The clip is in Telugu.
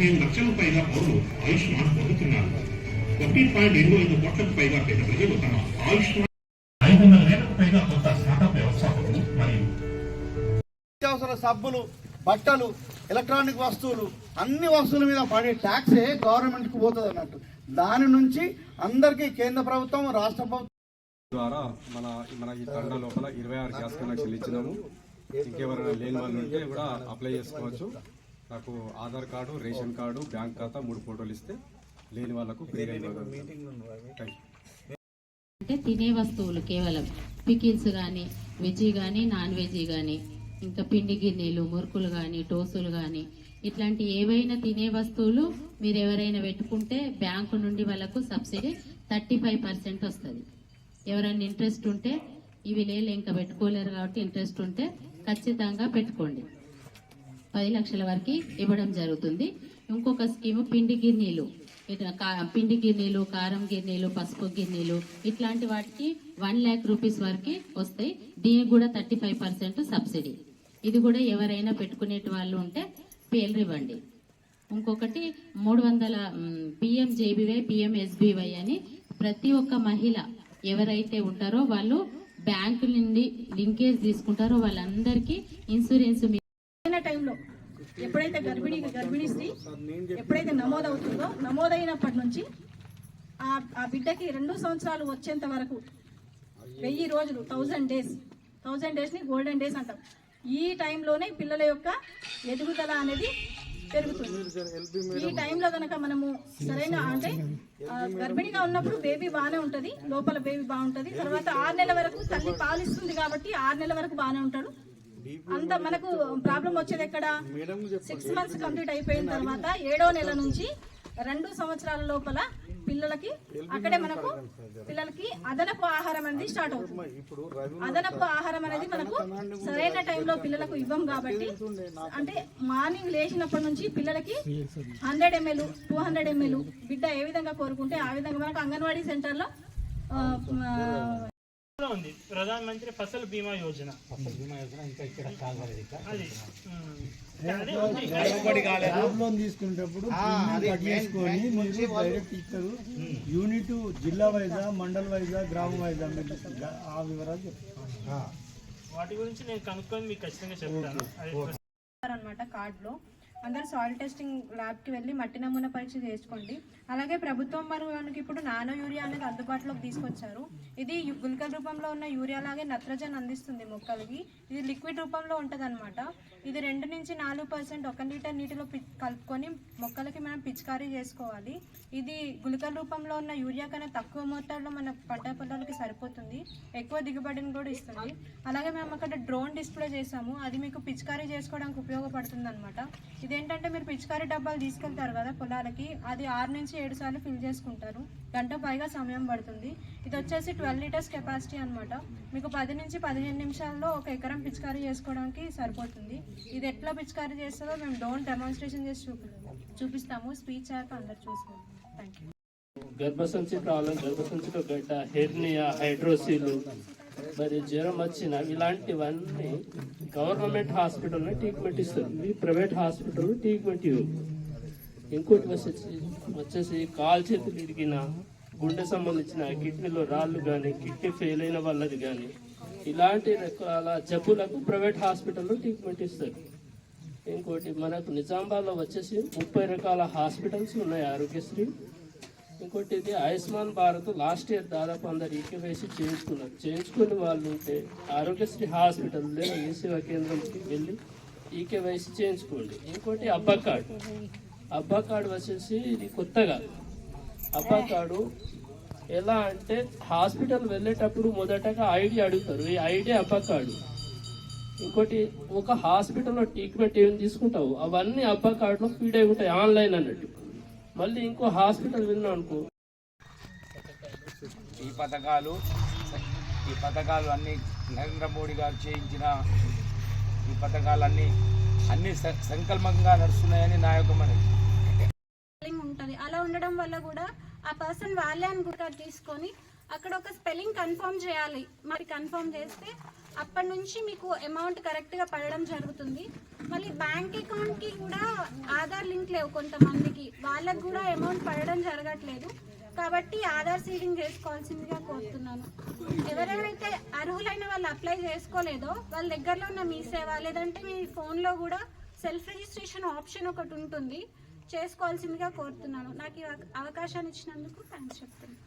పదిహేను లక్షల పైగా పౌరులు ఆయుష్మాన్ పొందుతున్నారు. ఒకటి పాయింట్ ఎనిమిది ఐదు కోట్లకు పైగా పేద ప్రజలు తమ ఆయుష్మాన్ ఐదు వందల వేలకు పైగా కొత్త స్టార్టప్ వ్యవస్థాపకులు మరియు నిత్యావసర సబ్బులు బట్టలు ఎలక్ట్రానిక్ వస్తువులు అన్ని వస్తువుల మీద పడే ట్యాక్సే గవర్నమెంట్కి పోతుంది అన్నట్టు దాని నుంచి అందరికీ కేంద్ర ప్రభుత్వం రాష్ట్ర ప్రభుత్వం ద్వారా మన మన ఈ తండ లోపల ఇరవై ఆరు గ్యాస్ కనెక్షన్లు ఇచ్చినాము. ఇంకెవరైనా లేని వాళ్ళు ఉంటే కూడా అప్లై చేసుకోవచ్చు. నాకు Aadhaar card ration card bank ఖాతా మూడు ఫోటోలు ఇస్తే లేని వాళ్ళకు అంటే తినే వస్తువులు కేవలం పికిల్స్ కానీ వెజ్ కానీ నాన్ వెజ్ కానీ ఇంకా పిండి గిన్నెలు మురుకులు కానీ టోసులు కానీ ఇట్లాంటి ఏవైనా తినే వస్తువులు మీరు ఎవరైనా పెట్టుకుంటే బ్యాంకు నుండి వాళ్ళకు సబ్సిడీ థర్టీ ఫైవ్ పర్సెంట్ వస్తుంది. ఎవరైనా ఇంట్రెస్ట్ ఉంటే ఇవి లేలు ఇంకా పెట్టుకోలేరు కాబట్టి ఇంట్రెస్ట్ ఉంటే ఖచ్చితంగా పెట్టుకోండి. పది లక్షల వరకు ఇవ్వడం జరుగుతుంది. ఇంకొక స్కీమ్ పిండి గిన్నెలు. ఇట్లా కా- పిండి గిన్నెలు కారం గిన్నెలు పసుపు గిన్నెలు ఇట్లాంటి వాటికి వన్ ల్యాక్ రూపీస్ వరకు వస్తాయి. దీనికి కూడా థర్టీ ఫైవ్ పర్సెంట్ సబ్సిడీ. ఇది కూడా ఎవరైనా పెట్టుకునే వాళ్ళు ఉంటే పేర్లు ఇవ్వండి ఇంకొకటి మూడు వందల పిఎం జేబీవై పిఎం ఎస్బీవై అని ప్రతి ఒక్క మహిళ ఎవరైతే ఉంటారో వాళ్ళు బ్యాంకు నుండి లింకేజ్ తీసుకుంటారో వాళ్ళందరికీ ఇన్సూరెన్స్ మీ టైంలో ఎప్పుడైతే గర్భిణీ గర్భిణీ స్త్రీ ఎప్పుడైతే నమోదవుతుందో నమోదైనప్పటి నుంచి ఆ ఆ బిడ్డకి రెండు సంవత్సరాలు వచ్చేంత వరకు వెయ్యి రోజులు థౌజండ్ డేస్ థౌజండ్ డేస్ని గోల్డెన్ డేస్ అంటాం. ఈ టైంలోనే పిల్లల యొక్క ఎదుగుదల అనేది పెరుగుతుంది. ఈ టైంలో కనుక మనము సరైన అంటే గర్భిణిగా ఉన్నప్పుడు బేబీ బాగానే ఉంటుంది లోపల బేబీ బాగుంటుంది తర్వాత ఆరు నెలల వరకు తల్లి పాలిస్తుంది కాబట్టి ఆరు నెలల వరకు బాగానే ఉంటాడు. అంత మనకు ప్రాబ్లం వచ్చేది ఎక్కడ? సిక్స్ మంత్స్ కంప్లీట్ అయిపోయిన తర్వాత ఏడో నెల నుంచి రెండు సంవత్సరాల లోపల పిల్లలకి అక్కడే మనకు పిల్లలకి అదనపు ఆహారం అనేది స్టార్ట్ అవుతుంది. అదనపు ఆహారం అనేది మనకు సరైన టైంలో పిల్లలకు ఇవ్వం కాబట్టి అంటే మార్నింగ్ లేచినప్పటి నుంచి పిల్లలకి hundred ML two hundred ML బిడ్డ ఏ విధంగా కోరుకుంటే ఆ విధంగా మనకు అంగన్వాడీ సెంటర్లో ఉంది. ప్రధాన మంత్రి ఫసల్ బీమా యోజన అది ఉమ్. అదే ఉంది. క్రాప్ లోన్ తీసుకునేటప్పుడు ప్రీమియం కట్ చేసుకొని మీరు డైరెక్ట్ ఇస్తారు. యూనిట్ జిల్లా వైజా మండల్ వైజా గ్రామ వైజా ఆ వివరాలు చెప్తారు వాటి గురించి నేను కనుక్కొని మీకు ఖచ్చితంగా చెప్తాను. అది అనమాట కార్డులో. అందరు సాయిల్ టెస్టింగ్ ల్యాబ్కి వెళ్ళి మట్టి నమూనా పరీక్ష చేసుకోండి. అలాగే ప్రభుత్వం మరి మనకి ఇప్పుడు నానో యూరియా అనేది అందుబాటులోకి తీసుకొచ్చారు. ఇది గుళికల రూపంలో ఉన్న యూరియా లాగే నత్రజని అందిస్తుంది మొక్కలకి. ఇది లిక్విడ్ రూపంలో ఉంటుంది ఇది రెండు నుంచి నాలుగు పర్సెంట్ ఒక లీటర్ నీటిలో కలుపుకొని మొక్కలకి మనం పిచికారీ చేసుకోవాలి. ఇది గుళికల రూపంలో ఉన్న యూరియా కన్నా తక్కువ మోతాదులో మన పంట పొలాలకి సరిపోతుంది. ఎక్కువ దిగుబడిని కూడా ఇస్తుంది. అలాగే మేము అక్కడ డ్రోన్ డిస్ప్లే చేసాము అది మీకు పిచికారీ చేసుకోవడానికి ఉపయోగపడుతుంది అనమాట ఇదేంటంటే మీరు పిచికారీ డబ్బాలు తీసుకెళ్తారు కదా పొలాలకి అది ఆరు నుంచి ఏడు సార్లు ఫిల్ చేసుకుంటారు. గంట పైగా సమయం పడుతుంది. ఇది వచ్చేసి ట్వెల్వ్ లీటర్స్ కెపాసిటీ అనమాట మీకు పది నుంచి పదిహేను నిమిషాల్లో ఒక ఎకరం పిచికారీ చేసుకోవడానికి సరిపోతుంది. ఇది ఎట్లా పిచికారీ చేస్తుందో మేము డోన్ డెమాన్స్ట్రేషన్ చేసి చూపి చూపిస్తాము. స్పీచ్ యాప్ అందరు చూసుకోండి. థ్యాంక్ యూ గర్భసంచి ప్రాబ్లం గర్భసంచిలో గడ్డ హెర్నియా హైడ్రోసిల్. మరి జ్వరం వచ్చిన ఇలాంటివన్నీ గవర్నమెంట్ హాస్పిటల్లో ట్రీట్మెంట్ ఇస్తారు. ఇవి ప్రైవేట్ హాస్పిటల్లో ట్రీట్మెంట్ ఇవ్వరు. ఇంకోటి వచ్చేసి వచ్చేసి కాలు చేతులు ఇరిగిన గుండె సంబంధించిన కిడ్నీలో రాళ్ళు కానీ కిడ్నీ ఫెయిల్ అయిన వాళ్ళది కానీ ఇలాంటి రకాల జబ్బులకు ప్రైవేట్ హాస్పిటల్లో ట్రీట్మెంట్ ఇస్తారు. ఇంకోటి మనకు నిజామాబాద్లో వచ్చేసి ముప్పై రకాల హాస్పిటల్స్ ఉన్నాయి ఆరోగ్యశ్రీ. ఇంకోటి ఇది ఆయుష్మాన్ భారత్ లాస్ట్ ఇయర్ దాదాపు అందరు ఈకేవైసీ చేయించుకున్నారు. చేయించుకుని వాళ్ళు ఉంటే ఆరోగ్యశ్రీ హాస్పిటల్ లేదా ఈ సేవా కేంద్రంకి వెళ్ళి ఈకేవైసీ చేయించుకోండి. ఇంకోటి అబ్బా కార్డు అబ్బా కార్డు వచ్చేసి ఇది కొత్తగా. అబ్బా కార్డు ఎలా అంటే హాస్పిటల్ వెళ్ళేటప్పుడు మొదటగా ఐడి అడుగుతారు. ఈ ఐడి అబ్బా కార్డు ఇంకోటి ఒక హాస్పిటల్లో ట్రీట్మెంట్ ఏం తీసుకుంటావు? అవన్నీ అబ్బా కార్డులో ఫీడ్ అయి ఉంటాయి. ఆన్లైన్ అన్నట్టు. మళ్ళీ ఇంకో హాస్పిటల్ వెళ్ళినా అనుకో. ఈ పథకాలు ఈ పథకాలు అన్ని నరేంద్ర మోడీ గారు చేయించిన ఈ పథకాలన్నీ అన్ని స- సంకల్పంగా నడుస్తున్నాయని నా యొక్క మనవి. ఉంటుంది. అలా ఉండడం వల్ల కూడా ఆ పర్సన్ వాళ్ళే అని కూడా తీసుకొని అక్కడ ఒక స్పెల్లింగ్ కన్ఫర్మ్ చేయాలి. మరి కన్ఫర్మ్ చేస్తే అప్పటి నుంచి మీకు అమౌంట్ కరెక్ట్గా పడడం జరుగుతుంది. మళ్ళీ బ్యాంక్ అకౌంట్కి కూడా ఆధార్ లింక్ లేవు కొంతమందికి. వాళ్ళకు కూడా అమౌంట్ పడడం జరగట్లేదు. కాబట్టి ఆధార్ సీడింగ్ చేసుకోవాల్సిందిగా కోరుతున్నాను. ఎవరెవరైతే అర్హులైన వాళ్ళు అప్లై చేసుకోలేదో వాళ్ళ దగ్గరలో ఉన్న మీ సేవ లేదంటే మీ ఫోన్లో కూడా సెల్ఫ్ రిజిస్ట్రేషన్ ఆప్షన్ ఒకటి ఉంటుంది. చేసుకోవాల్సిందిగా కోరుతున్నాను. నాకు ఈ అవకాశాన్ని ఇచ్చినందుకు థ్యాంక్స్ చెప్తున్నాను.